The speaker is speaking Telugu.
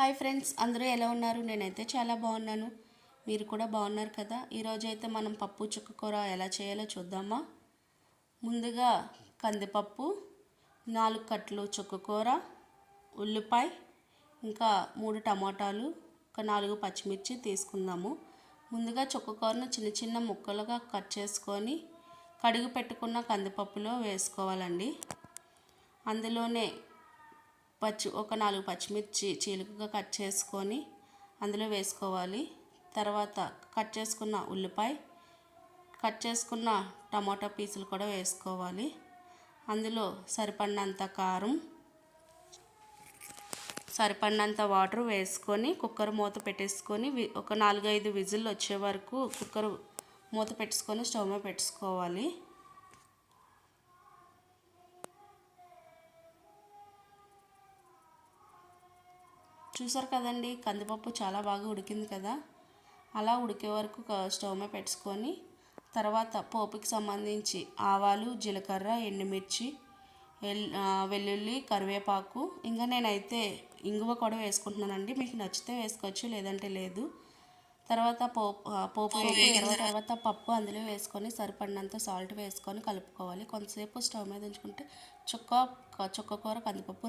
హాయ్ ఫ్రెండ్స్ అందరూ ఎలా ఉన్నారు? నేనైతే చాలా బాగున్నాను. మీరు కూడా బాగున్నారు కదా? ఈరోజు అయితే మనం పప్పు చుక్కకూర ఎలా చేయాలో చూద్దామా? ముందుగా కందిపప్పు నాలుగు కట్లు చుక్కకూర ఉల్లిపాయ ఇంకా మూడు టమాటాలు ఒక నాలుగు పచ్చిమిర్చి తీసుకుందాము. ముందుగా చుక్కకూరను చిన్న చిన్న ముక్కలుగా కట్ చేసుకొని కడిగి పెట్టుకున్న కందిపప్పులో వేసుకోవాలండి. అందులోనే పచ్చి ఒక నాలుగు పచ్చిమిర్చి చీలుకగా కట్ చేసుకొని అందులో వేసుకోవాలి. తర్వాత కట్ చేసుకున్న ఉల్లిపాయ కట్ చేసుకున్న టమాటా పీసులు కూడా వేసుకోవాలి. అందులో సరిపడినంత కారం సరిపడినంత వాటర్ వేసుకొని కుక్కర్ మూత పెట్టేసుకొని ఒక నాలుగైదు విజిల్ వచ్చే వరకు కుక్కర్ మూత పెట్టుకొని స్టవ్ మీద పెట్టుకోవాలి. చూసారు కదండి కందిపప్పు చాలా బాగా ఉడికింది కదా. అలా ఉడికే వరకు స్టవ్ మీద పెట్టుకొని తర్వాత పోపుకి సంబంధించి ఆవాలు జీలకర్ర ఎండుమిర్చి వెల్లుల్లి కరివేపాకు. ఇంకా నేనైతే ఇంగువ కూడా వేసుకుంటున్నానండి. మీకు నచ్చితే వేసుకోవచ్చు లేదంటే లేదు. తర్వాత పోపు పోపు తర్వాత తర్వాత పప్పు అందులో వేసుకొని సరిపడినంత సాల్ట్ వేసుకొని కలుపుకోవాలి. కొంతసేపు స్టవ్ మీద ఉంచుకుంటే చుక్క చుక్క కూర కందిపప్పు రెడీ